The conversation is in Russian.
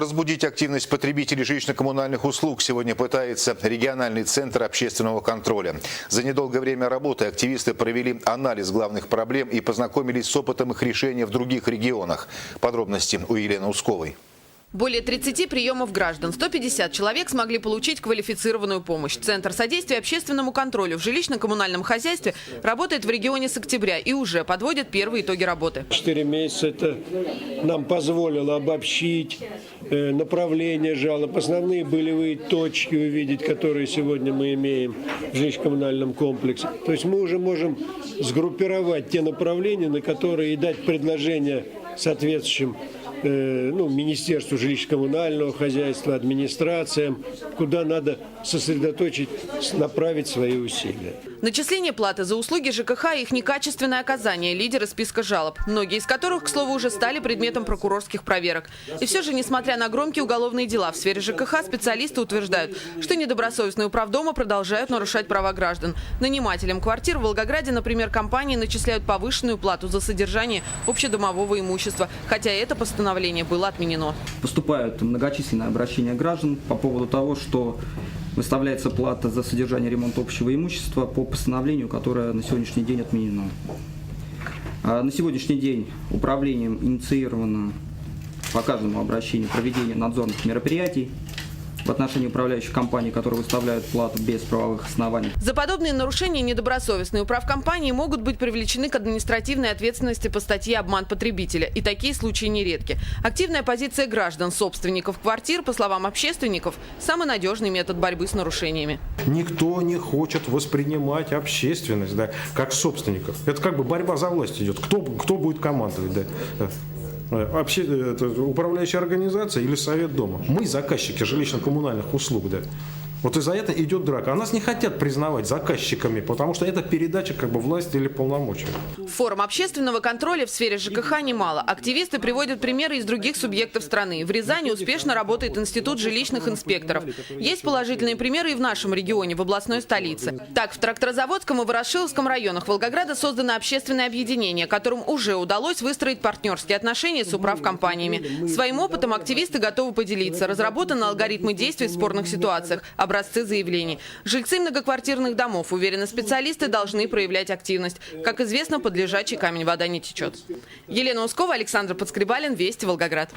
Разбудить активность потребителей жилищно-коммунальных услуг сегодня пытается региональный центр общественного контроля. За недолгое время работы активисты провели анализ главных проблем и познакомились с опытом их решения в других регионах. Подробности у Елены Усковой. Более 30 приемов граждан. 150 человек смогли получить квалифицированную помощь. Центр содействия общественному контролю в жилищно-коммунальном хозяйстве работает в регионе с октября и уже подводит первые итоги работы. Четыре месяца это нам позволило обобщить э, направление жалоб, основные болевые точки увидеть, которые сегодня мы имеем в жилищно-коммунальном комплексе. То есть мы уже можем сгруппировать те направления, на которые и дать предложения соответствующим ну, Министерству жилищно-коммунального хозяйства, администрациям, куда надо сосредоточить, направить свои усилия. Начисление платы за услуги ЖКХ и их некачественное оказание – лидеры списка жалоб, многие из которых, к слову, уже стали предметом прокурорских проверок. И все же, несмотря на громкие уголовные дела в сфере ЖКХ, специалисты утверждают, что недобросовестные управдома продолжают нарушать права граждан. Нанимателям квартир в Волгограде, например, компании начисляют повышенную плату за содержание общедомового имущества, хотя это постановление было отменено. Поступают многочисленные обращения граждан по поводу того, что выставляется плата за содержание ремонта общего имущества по постановлению, которое на сегодняшний день отменено. А На сегодняшний день управлением инициировано по каждому обращению проведение надзорных мероприятий в отношении управляющих компаний, которые выставляют плату без правовых оснований. За подобные нарушения недобросовестные управкомпании могут быть привлечены к административной ответственности по статье «Обман потребителя». И такие случаи нередки. Активная позиция граждан, собственников квартир, по словам общественников, самый надежный метод борьбы с нарушениями. Никто не хочет воспринимать общественность да, как собственников. Это как бы борьба за власть идет. Кто, кто будет командовать? Да? Вообще, это управляющая организация или совет дома? Мы заказчики жилищно-коммунальных услуг. Да? Вот из-за этого идет драка. А нас не хотят признавать заказчиками, потому что это передача как бы власти или полномочий. Форм общественного контроля в сфере ЖКХ немало. Активисты приводят примеры из других субъектов страны. В Рязани успешно работает Институт жилищных инспекторов. Есть положительные примеры и в нашем регионе, в областной столице. Так, в Тракторозаводском и Ворошиловском районах Волгограда создано общественное объединение, которым уже удалось выстроить партнерские отношения с управкомпаниями. Своим опытом активисты готовы поделиться. Разработаны алгоритмы действий в спорных ситуациях, образцы заявлений. Жильцы многоквартирных домов, уверены специалисты, должны проявлять активность. Как известно, под лежачий камень вода не течет. Елена Ускова, Александр Подскребалин, Вести, Волгоград.